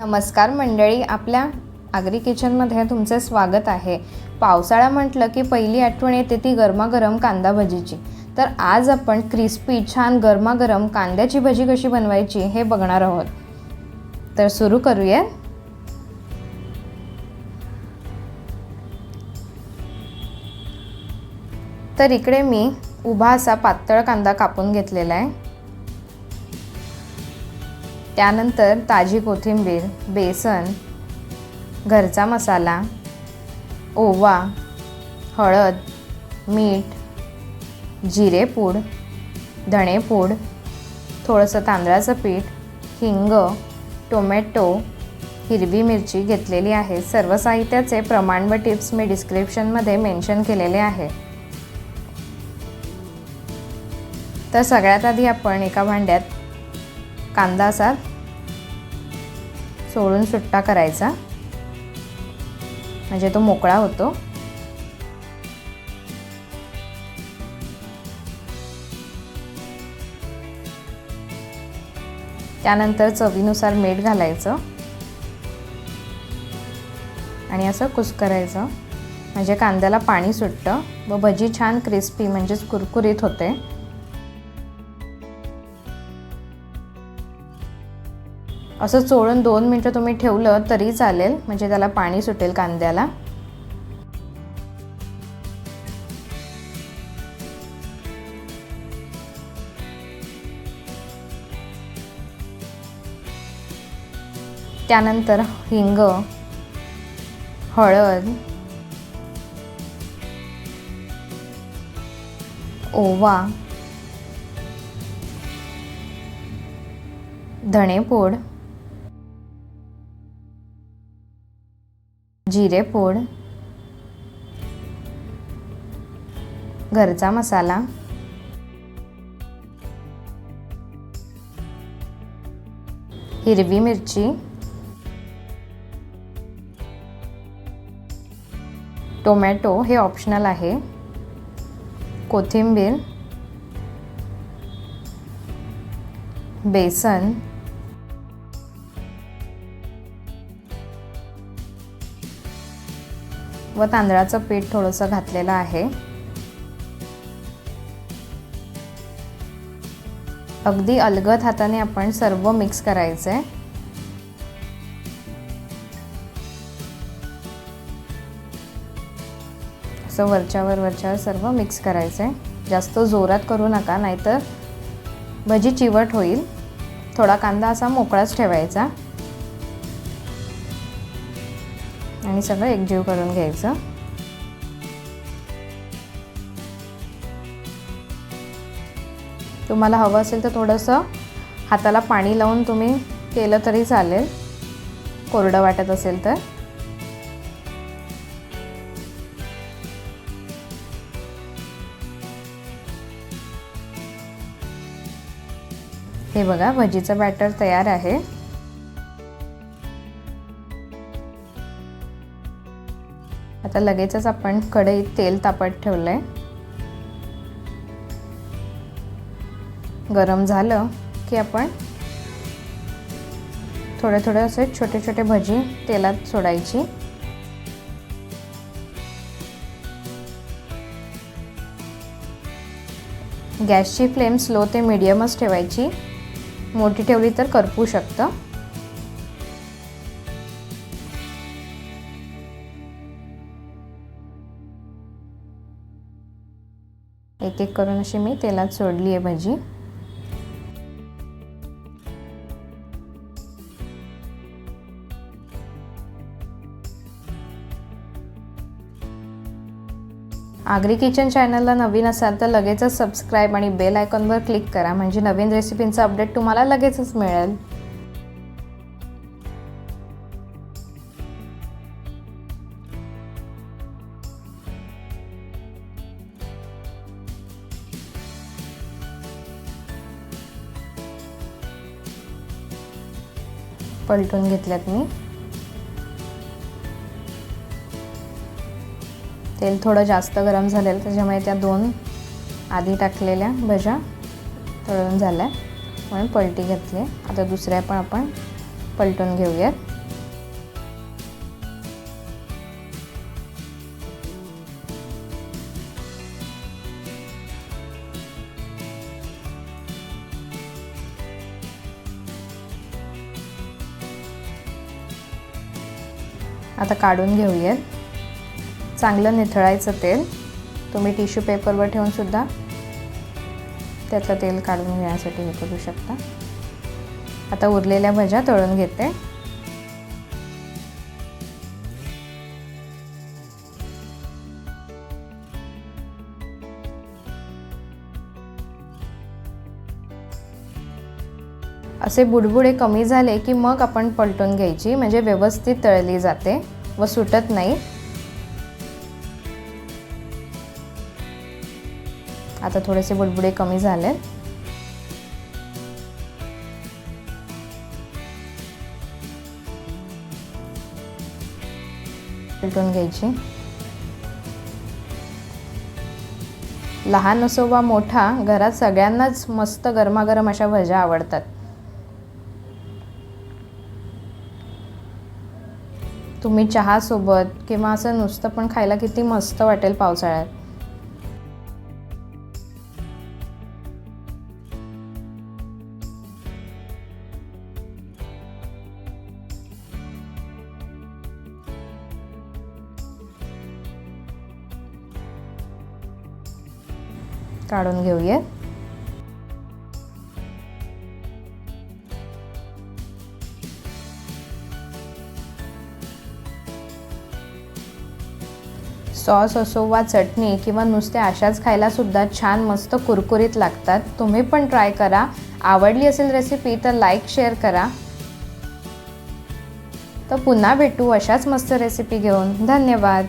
नमस्कार मंडळी आपल्या आगरी किचनमध्ये तुमचे स्वागत आहे. पावसाळा म्हटलं की पहिली आठवण येते ती गरमागरम कांदा भजीची. तर आज आपण क्रिस्पी छान गरमागरम कांद्याची भजी कशी बनवायची हे बघणार आहोत. तर सुरू करूया. तर इकडे मी उभा असा पातळ कांदा कापून घेतलेला आहे. त्यानंतर ताजी कोथिंबीर बेसन घरचा मसाला ओवा हळद मीठ जिरेपूड धणेपूड थोडंसं तांदळाचं पीठ हिंग टोमॅटो हिरवी मिरची घेतलेली आहे. सर्व साहित्याचे प्रमाण व टिप्स मी डिस्क्रिप्शनमध्ये मेन्शन केलेले आहे. तर सगळ्यात आधी आपण एका भांड्यात कांदा असा सोडून सुट्टा करायचा. म्हणजे तो मोकळा होतो. त्यानंतर चवीनुसार मीठ घालायचं. आणि असं कुस्करायचं. म्हणजे कांद्याला पाणी सुटतं. व भजी छान क्रिस्पी म्हणजेच कुरकुरीत होते. असं चोळून दोन मिनटं तुम्ही ठेवलं तरी चालेल. म्हणजे त्याला पाणी सुटेल कांद्याला. त्यानंतर हिंग हळद ओवा धणेपूड जिरेपूड घरचा मसाला. हिरवी मिरची. टोमॅटो हे ऑप्शनल आहे. कोथिंबीर. बेसन. व तांदळाचं पीठ थोडंसं घातलेलं आहे. अगदी अलगद हाताने आपण सर्व मिक्स करायचं. आहे असं वरच्यावर वरच्यावर सर्व मिक्स करायचं. आहे जास्त जोरात करू नका नाहीतर भजी चिवट होईल. थोडा कांदा असा मोकळाच ठेवायचा. आणि सगळं एकजीव करून घ्यायचं. तुम्हाला हवं असेल तर थोडंसं हाताला पाणी लावून तुम्ही केलं तरी चालेल. कोरडं वाटत असेल तर. हे बघा भजीचं बॅटर तयार आहे. आता लगेचच आपण कढईत तेल तापत ठेवलं आहे गरम झालं की आपण थोडे थोडे असे छोटे छोटे भजी तेलात सोडायची. गॅसची फ्लेम स्लो ते मिडियमच ठेवायची. मोठी ठेवली तर करपू शकतं. एक एक करून अशी मी तेलात सोडली आहे भजी. आगरी किचन चॅनलला नवीन असाल तर लगेचच सबस्क्राईब आणि बेल आयकॉनवर क्लिक करा म्हणजे नवीन रेसिपींचा अपडेट तुम्हाला लगेचच मिळेल. पलटून घेतल्यात मी. तेल थोडं जास्त गरम झालेलं त्याच्यामुळे त्या दोन आधी टाकलेल्या भज्या तळून झाल्या. म्हणून पलटी घेतली. आता दुसऱ्या पण आपण पलटून घेऊयात. आता काढून घेऊयात. चांगलं निथळायचं तेल. तुम्ही टिश्यू पेपरवर ठेवूनसुद्धा त्यातलं तेल काढून घेण्यासाठी हे करू शकता. आता उरलेल्या भज्या तळून घेते. असे बुडबुडे कमी झाले की मग आपण पलटून घ्यायची म्हणजे व्यवस्थित तळली जाते व सुटत नाही. आता थोडेसे बुडबुडे कमी झाले. पलटून घ्यायची. लहान असो वा मोठा घरात सगळ्यांनाच मस्त गरमागरम अशा भज्या आवडतात. तुम्ही चहासोबत किंवा असं नुसतं पण खायला किती मस्त वाटेल पावसाळ्यात. काढून घेऊयात सॉस असो वा चटणी किंवा नुसते अशाच खायलासुद्धा छान मस्त कुरकुरीत लागतात. तुम्ही पण ट्राय करा. आवडली असेल रेसिपी तर लाईक शेअर करा. तर पुन्हा भेटू अशाच मस्त रेसिपी घेऊन. धन्यवाद.